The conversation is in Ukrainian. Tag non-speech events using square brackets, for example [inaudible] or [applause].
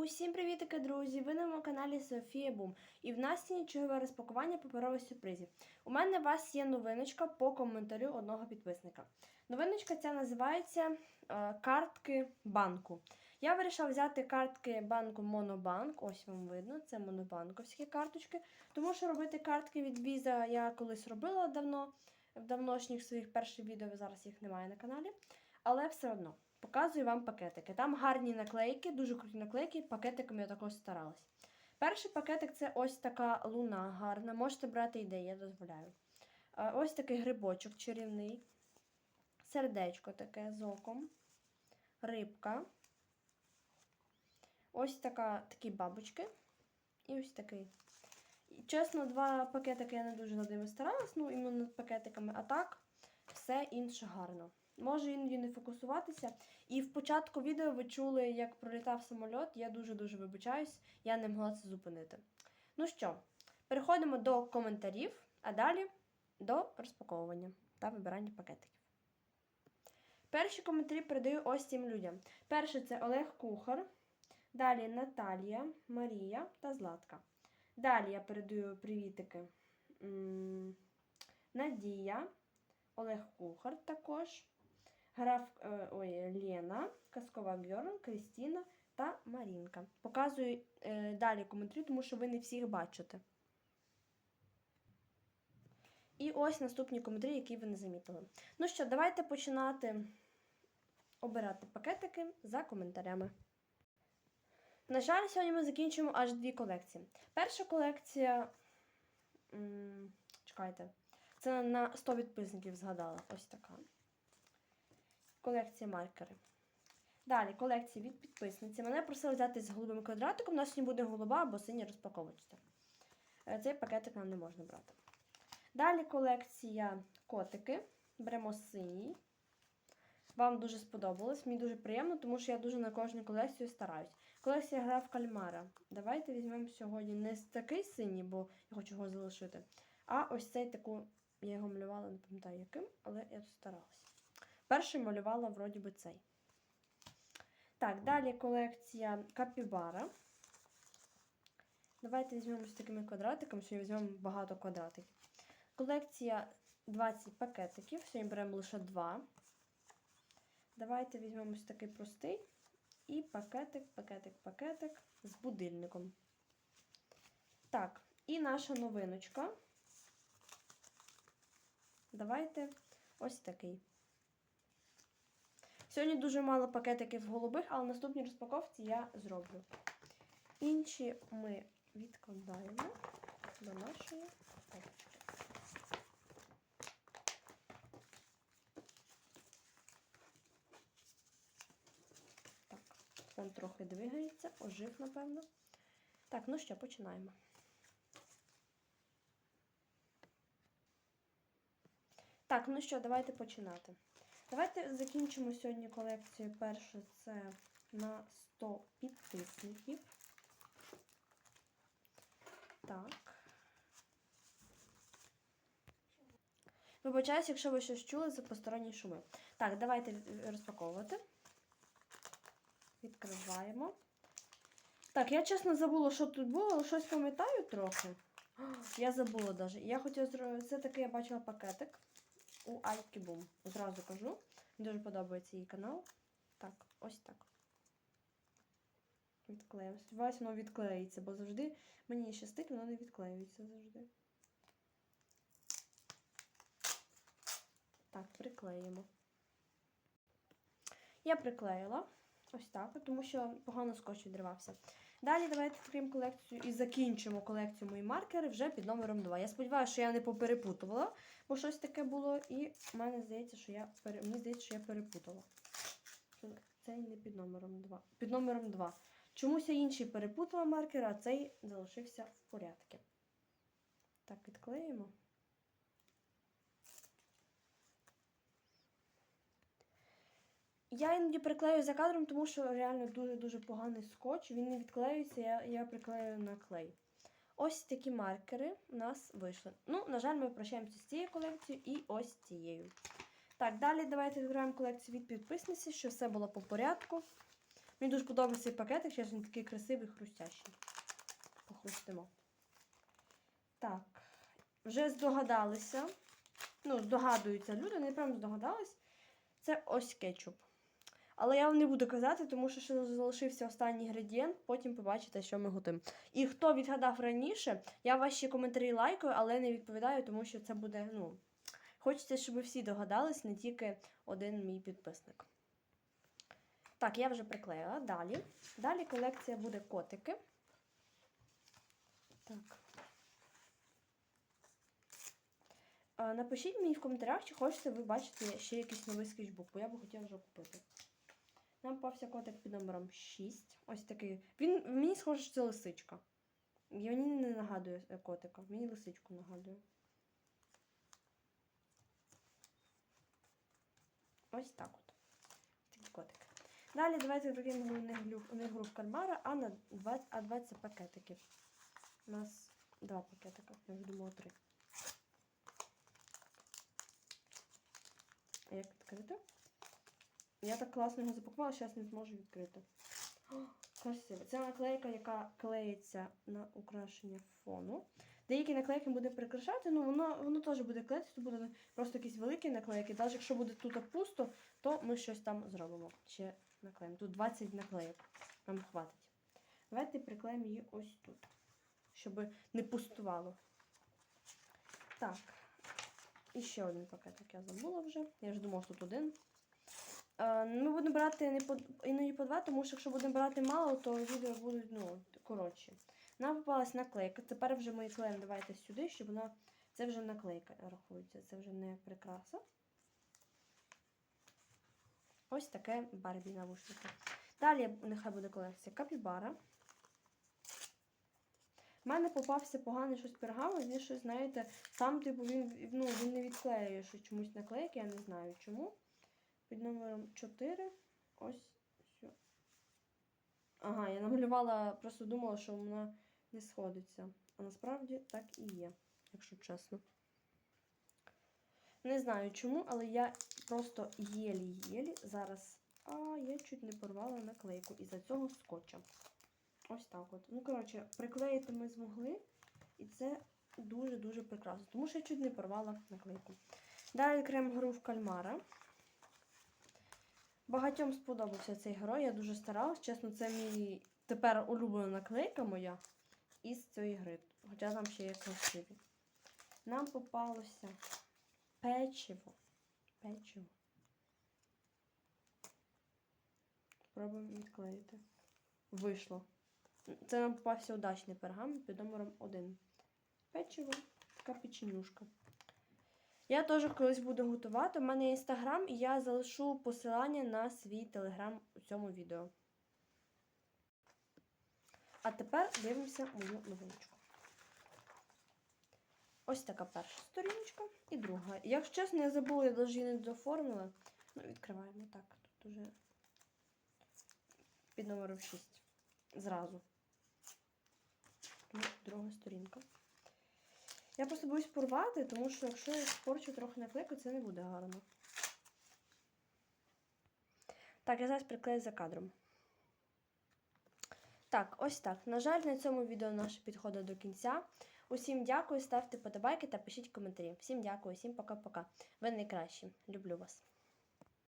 Усім привітики, друзі! Ви на моєму каналі Софія Бум. І в нас сьогодні чергове розпакування паперових сюрпризів. У мене у вас є новиночка по коментарю одного підписника. Новиночка ця називається е, картки банку. Я вирішила взяти картки банку Монобанк. Ось вам видно, це монобанковські карточки. Тому що робити картки від Visa я колись робила давно, в давношніх своїх перших відео, зараз їх немає на каналі. Але все одно. Показую вам пакетики. Там гарні наклейки, дуже круті наклейки. Пакетиками я також старалась. Перший пакетик це ось така луна гарна. Можете брати ідеї, я дозволяю. Ось такий грибочок чарівний. Сердечко таке з оком. Рибка. Ось така, такі бабочки. І ось такий. Чесно, два пакетики я не дуже над ними старалась, ну іменно пакетиками, а так все інше гарно. Може іноді не фокусуватися. І в початку відео ви чули, як пролітав самоліт. Я дуже-дуже вибачаюсь, я не могла це зупинити. Ну що, переходимо до коментарів, а далі до розпаковування та вибирання пакетиків. Перші коментарі передаю ось цим людям. Перший це Олег Кухар, далі Наталія, Марія та Златка. Далі я передаю привітики. Надія, Олег Кухар також. Граф е, ой, Лена, Казкова Гьорн, Крістіна та Марінка. Показую е, далі коментарі, тому що ви не всіх бачите. І ось наступні коментарі, які ви не замітили. Ну що, давайте починати обирати пакетики за коментарями. На жаль, сьогодні ми закінчимо аж дві колекції. Перша колекція. Чекайте, це на 100 підписників згадала. Ось така. Колекція маркери. Далі колекція від підписниці. Мене просили взяти з голубим квадратиком. У нас сьогодні буде голуба або синя розпаковочка. Е, Цей пакетик нам не можна брати. Далі колекція котики. Беремо синій. Вам дуже сподобалось. Мені дуже приємно, тому що я дуже на кожну колекцію стараюсь. Колекція гра в кальмара. Давайте візьмемо сьогодні не такий синій, бо я хочу його залишити. А ось цей таку, я його малювала, не пам'ятаю яким, але я тут старалась. Перший малювала вроді би цей. Так, далі колекція капібара. Давайте візьмемо з такими квадратиками, сьогодні візьмемо багато квадратиків. Колекція 20 пакетиків. Сьогодні беремо лише 2. Давайте візьмемо ось такий простий. І пакетик, пакетик, пакетик з будильником. Так, і наша новиночка. Давайте ось такий. Сьогодні дуже мало пакетиків голубих, але в наступній розпаковці я зроблю. Інші ми відкладаємо до нашої папочки. Так, фон трохи двигається, ожив, напевно. Так, ну що, починаємо. Так, ну що, давайте починати. Давайте закінчимо сьогодні колекцію. Перше це на 100 підписників. Так. Вибачаюсь, якщо ви щось чули за посторонні шуми. Так, давайте розпаковувати. Відкриваємо. Так, я чесно забула, що тут було, але щось пам'ятаю трохи. [gasps] Я забула навіть. Я хотіла зробити. Це такий я бачила пакетик у Айкібум. Зразу кажу. Дуже подобається її канал. Так, ось так. Відклеїмо. Сподіваюся, воно відклеїться, бо завжди мені щастить, воно не відклеюється завжди. Так, приклеїмо. Я приклеїла. Ось так, тому що погано скотч відривався. Далі давайте відкриємо колекцію і закінчимо колекцію мої маркери вже під номером 2. Я сподіваюся, що я не поперепутувала, бо щось таке було, і в мене здається, що я пере... мені здається, що я перепутала. Цей не під номером 2. Під номером 2. Чомусь я інший перепутала маркер, а цей залишився в порядку. Так, відклеїмо. Я іноді приклею за кадром, тому що реально дуже-дуже поганий скотч. Він не відклеюється, я, я приклею на клей. Ось такі маркери у нас вийшли. Ну, на жаль, ми прощаємося з цією колекцією і ось цією. Так, далі давайте відкриваємо колекцію від підписниці, щоб все було по порядку. Мені дуже подобається цей пакетик, чесно, він такий красивий, хрустящий. Похрустимо. Так, вже здогадалися. Ну, здогадуються люди, не прям здогадались. Це ось кетчуп. Але я вам не буду казати, тому що ще залишився останній інгредієнт, потім побачите, що ми готуємо. І хто відгадав раніше, я ваші коментарі лайкаю, але не відповідаю, тому що це буде, ну. Хочеться, щоб всі догадались, не тільки один мій підписник. Так, я вже приклеїла. Далі. Далі колекція буде котики. Так. Напишіть мені в коментарях, чи хочете ви бачити ще якийсь новий скетчбук, бо я би хотіла вже купити. Нам попався котик під номером 6. Ось такий. Він мені схоже, що це лисичка. Мені не нагадує е, котика, мені лисичку нагадує. Ось так от. Такий котик. Далі давайте викинемо не гру, в кармара, а на 20, а 20 пакетиків. У нас два пакетика, я вже думала три. Як відкрити? Я так класно його запакувала, зараз не зможу відкрити. Красиво. Це наклейка, яка клеїться на украшення фону. Деякі наклейки буде прикрашати, ну воно, воно теж буде клеїтися, то буде просто якісь великі наклейки. Навіть якщо буде тут пусто, то ми щось там зробимо. Ще наклеїмо. Тут 20 наклейок. Нам хватить. Давайте приклеїмо її ось тут, щоб не пустувало. Так. І ще один пакетик я забула вже. Я вже думала, що тут один. Е, Ми будемо брати не по, іноді по два, тому що якщо будемо брати мало, то відео будуть ну, коротші. Нам попалась наклейка. Тепер вже ми клеїмо давайте сюди, щоб вона. Це вже наклейка рахується, це вже не прикраса. Ось таке Барбі навушники. Далі нехай буде колекція капібара. У мене попався поганий щось пергамент, він щось, знаєте, сам, типу, він, ну, він не відклеює що чомусь наклейки, я не знаю чому. Під номером 4. Ось. Все. Ага, я намалювала, просто думала, що вона не сходиться. А насправді так і є, якщо чесно. Не знаю чому, але я просто єлі-єлі зараз. А, я чуть не порвала наклейку із-за цього скотча. Ось так от. Ну, коротше, приклеїти ми змогли. І це дуже-дуже прекрасно. Тому що я чуть не порвала наклейку. Далі відкриємо гру в кальмара. Багатьом сподобався цей герой, я дуже старалась. Чесно, це мій тепер улюблена наклейка моя із цієї гри. Хоча там ще є красиві. Нам попалося печиво. Печиво. Спробуємо відклеїти. Вийшло. Це нам попався удачний пергамент під номером 1. Печиво, така печенюшка. Я теж колись буду готувати. У мене інстаграм, і я залишу посилання на свій телеграм у цьому відео. А тепер дивимося мою новиночку. Ось така перша сторіночка і друга. Якщо чесно, я забула, я навіть не дооформила. Ну, відкриваємо так. Тут уже під номером 6. Зразу. Друга сторінка. Я просто боюсь порвати, тому що якщо я спорчу трохи наклейку, це не буде гарно. Так, я зараз приклею за кадром. Так, ось так. На жаль, на цьому відео наше підходить до кінця. Усім дякую, ставте подобайки та пишіть коментарі. Всім дякую, всім пока-пока. Ви найкращі. Люблю вас.